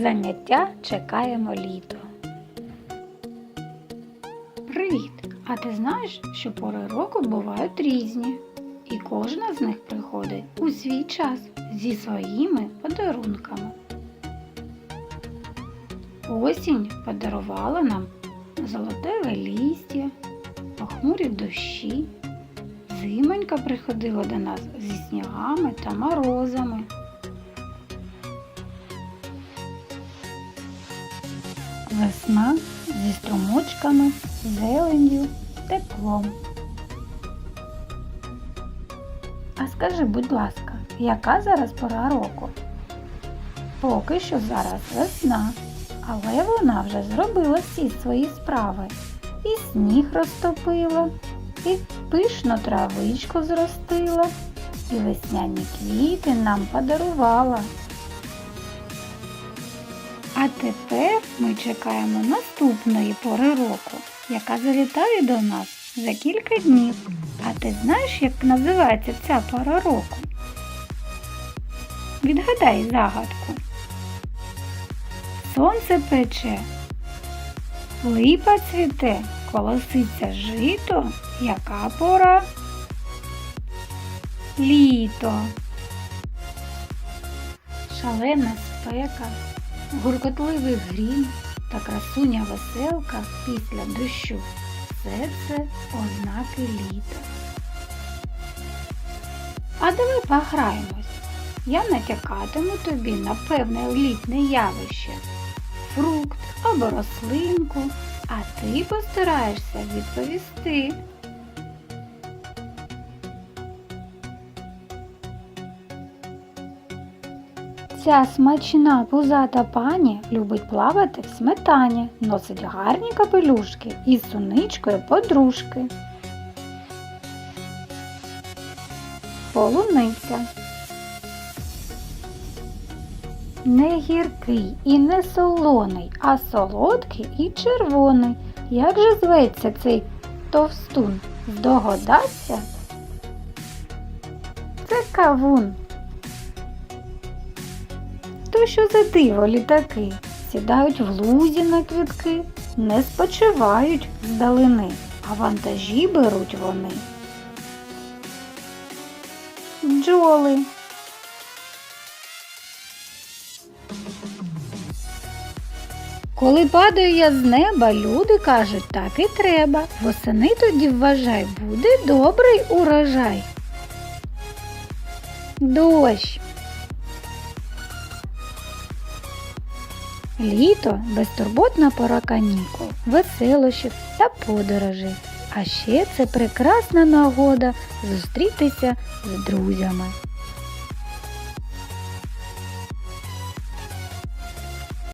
Заняття чекаємо літо. Привіт! А ти знаєш, що пори року бувають різні, і кожна з них приходить у свій час зі своїми подарунками. Осінь подарувала нам золотеве листя, похмурі дощі. Зимонька приходила до нас зі снігами та морозами. Весна зі струмочками, зеленью, теплом. А скажи, будь ласка, яка зараз пора року? Поки що зараз весна, але вона вже зробила всі свої справи. І сніг розтопила, і пишну травичку зростила, і весняні квіти нам подарувала. А тепер ми чекаємо наступної пори року, яка завітає до нас за кілька днів. А ти знаєш, як називається ця пора року? Відгадай загадку. Сонце пече, липа цвіте, колоситься жито. Яка пора? Літо. Шалена спека, гуркотливий грім та красуня веселка після дощу. Все це ознаки літа. А давай пограємось. Я натякатиму тобі на певне літне явище, фрукт або рослинку, а ти постараєшся відповісти. Ця смачна пузата пані любить плавати в сметані, носить гарні капелюшки і з суничкою подружки. Полуниця. Не гіркий і не солоний, а солодкий і червоний. Як же зветься цей товстун? Здогадався? Це кавун. То що за диво літаки? Сідають в лузі на квітки, не спочивають здалини, а вантажі беруть вони. Бджоли. Коли падаю я з неба, люди кажуть, так і треба. Восени тоді вважай, буде добрий урожай. Дощ. Літо безтурботна пора канікул, веселощів та подорожей. А ще це прекрасна нагода зустрітися з друзями.